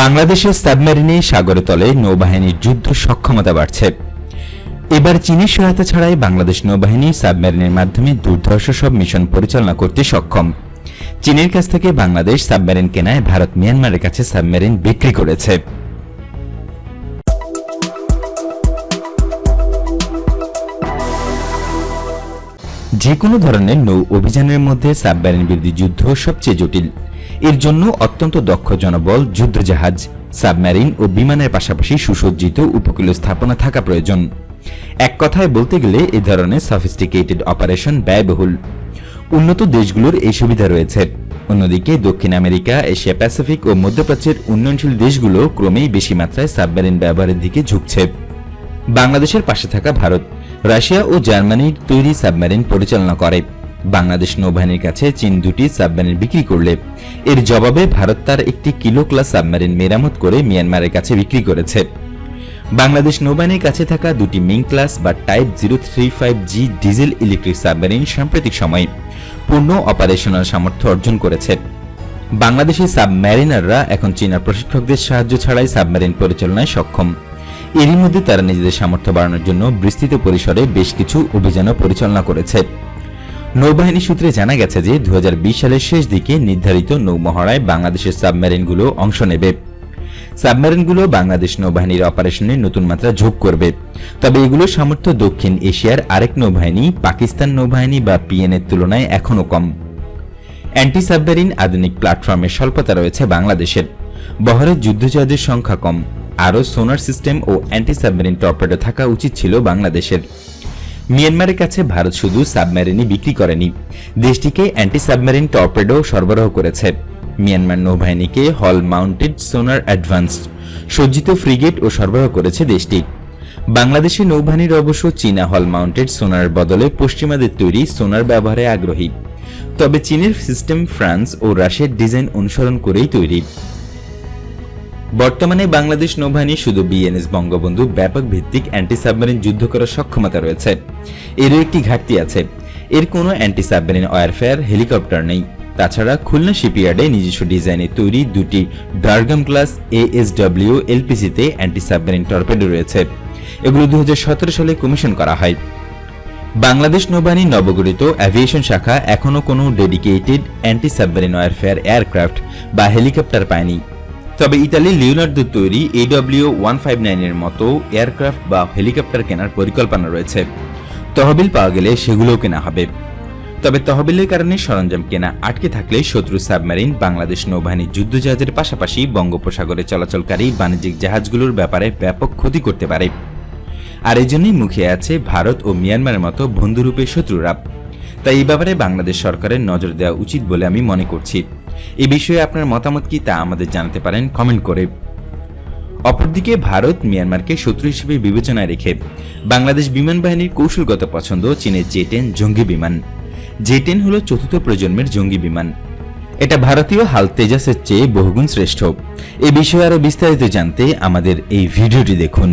বাংলাদেশের সাবমেরিনে সাগরে তলে নৌবাহিনীর যুদ্ধ সক্ষমতা বাড়ছে। এবার চীনের সহায়তা ছাড়াই বাংলাদেশ নৌবাহিনী সাবমেরিনের মাধ্যমে দুর্ধর্ষ সব মিশন পরিচালনা করতে সক্ষম। চীনের কাছ থেকে বাংলাদেশ সাবমেরিন কেনায় ভারত মিয়ানমারের কাছে সাবমেরিন বিক্রি করেছে। যে কোনো ধরনের নৌ অভিযানের মধ্যে সাবমেরিন বিরোধী যুদ্ধ সবচেয়ে জটিল। এর জন্য অত্যন্ত দক্ষ জনবল, যুদ্ধজাহাজ, সাবমেরিন ও বিমানের পাশাপাশি সুসজ্জিত উপকূলীয় স্থাপনা থাকা প্রয়োজন। এক কথায় বলতে গেলে এ ধরনের সফিস্টিকেটেড অপারেশন ব্যয়বহুল। উন্নত দেশগুলোর এই সুবিধা রয়েছে। অন্যদিকে দক্ষিণ আমেরিকা, এশিয়া প্যাসিফিক ও মধ্যপ্রাচ্যের উন্নয়নশীল দেশগুলো ক্রমেই বেশি মাত্রায় সাবমেরিন ব্যবহারের দিকে ঝুঁকছে। বাংলাদেশের পাশে থাকা ভারত, রাশিয়া ও জার্মানির তৈরি সাবমেরিন পরিচালনা করে। বাংলাদেশ নৌবাহিনীর কাছে চীন দুটি সাবমেরিন বিক্রি করলে। এর জবাবে ভারত তার একটি কিলো ক্লাস সাবমেরিন মেরামত করে মিয়ানমারের কাছে বিক্রি করেছে। বাংলাদেশ নৌবাহিনীর কাছে থাকা দুটি মিং ক্লাস বা type zero three five G diesel electric submarine সাম্প্রতিক সময়ে পূর্ণ অপারেশনাল সামর্থ্য অর্জন করেছে। বাংলাদেশি সাবমেরিনাররা এখন চীনা প্রশিক্ষকদের সাহায্য ছাড়াই সাবমেরিন পরিচালনায় সক্ষম। এরই মধ্যে তারা নিজেদের সামর্থ্য বাড়ানোর জন্য বিস্তৃত পরিসরে বেশ কিছু অভিযানও পরিচালনা করেছে। নৌবাহিনী সূত্রে জানা গেছে যে দুহাজার বিশ সালের শেষ দিকে নির্ধারিত নৌমহড়ায় বাংলাদেশের সাবমেরিনগুলো অংশ নেবে। সাবমেরিনগুলো বাংলাদেশ নৌবাহিনীর অপারেশনে নতুন মাত্রা যোগ করবে। তবে এগুলো সামর্থ্য দক্ষিণ এশিয়ার আরেক নৌবাহিনী, পাকিস্তান নৌবাহিনী বা পিএন এর তুলনায় এখনও কম। অ্যান্টি সাবমেরিন আধুনিক প্ল্যাটফর্মের স্বল্পতা রয়েছে বাংলাদেশের। বহরের যুদ্ধজাহাজের সংখ্যা কম। আরও সোনার সিস্টেম ও অ্যান্টি সাবমেরিন টর্পেডো থাকা উচিত ছিল বাংলাদেশের। মিয়ানমারের কাছে ভারত শুধু সাবমেরিনই বিক্রি করেনি, দেশটিকে অ্যান্টি সাবমেরিন টর্পেডো সরবরাহ করেছে। মিয়ানমার নৌবাহিনীকে হল মাউন্টেড সোনার অ্যাডভান্স সজ্জিত ফ্রিগেট ও সরবরাহ করেছে দেশটি। বাংলাদেশের নৌবাহিনীর অবশ্য চীনা হল মাউন্টেড সোনার বদলে পশ্চিমাদের তৈরি সোনার ব্যবহারে আগ্রহী। তবে চীনের সিস্টেম ফ্রান্স ও রাশিয়ার ডিজাইন অনুসরণ করেই তৈরি। বর্তমানে বাংলাদেশ নৌবাহিনী শুধু বিএনএস বঙ্গবন্ধু ব্যাপক ভিত্তিক অ্যান্টি সাবমেরিন যুদ্ধ করার সক্ষমতা রয়েছে। এরও একটি ঘাটতি আছে। এর কোনো অ্যান্টি সাবমেরিন ওয়ারফেয়ার হেলিকপ্টার নেই। তাছাড়া খুলনা শিপইয়ার্ডে নিজস্ব ডিজাইনে তৈরি দুটি ডার্গাম ক্লাস এ এস এএসডব্লিউ এলপিসিতে অ্যান্টি সাবমেরিন টর্পেডো রয়েছে। এগুলো দু হাজার সতেরো সালে কমিশন করা হয়। বাংলাদেশ নৌবাহিনী নবগঠিত অ্যাভিয়েশন শাখা এখনও কোনো dedicated anti submarine warfare aircraft বা হেলিকপ্টার পায়নি। তবে ইতালির লিওনার্দোর তৈরি এডব্লিউ ওয়ান ফাইভ নাইনের মতো এয়ারক্রাফট বা হেলিকপ্টার কেনার পরিকল্পনা রয়েছে। তহবিল পাওয়া গেলে সেগুলোও কেনা হবে। তবে তহবিলের কারণে সরঞ্জাম কেনা, আটকে থাকলে শত্রু সাবমেরিন, বাংলাদেশ নৌবাহিনীর যুদ্ধজাহাজের পাশাপাশি বঙ্গোপসাগরে চলাচলকারী বাণিজ্যিক জাহাজগুলোর ব্যাপারে ব্যাপক ক্ষতি করতে পারে। আর এই জন্যই মুখে আছে ভারত ও মিয়ানমারের মতো বন্ধুরূপে শত্রুরা। তাই এই ব্যাপারে বাংলাদেশ সরকারের নজর দেওয়া উচিত বলে আমি মনে করছি। এ বিষয়ে আপনার মতামত কি তা আমাদের জানাতে পারেন কমেন্ট করে। অপরদিকে ভারত মিয়ানমারকে শত্রু হিসেবে বিবেচনায় রেখে বাংলাদেশ বিমান বাহিনীর কৌশলগত পছন্দ চীনের জে টেন জঙ্গি বিমান। জে টেন হল চতুর্থ প্রজন্মের জঙ্গি বিমান। এটা ভারতীয় হাল তেজাসের চেয়ে বহুগুণ শ্রেষ্ঠ। এ বিষয়ে আরও বিস্তারিত জানতে আমাদের এই ভিডিওটি দেখুন।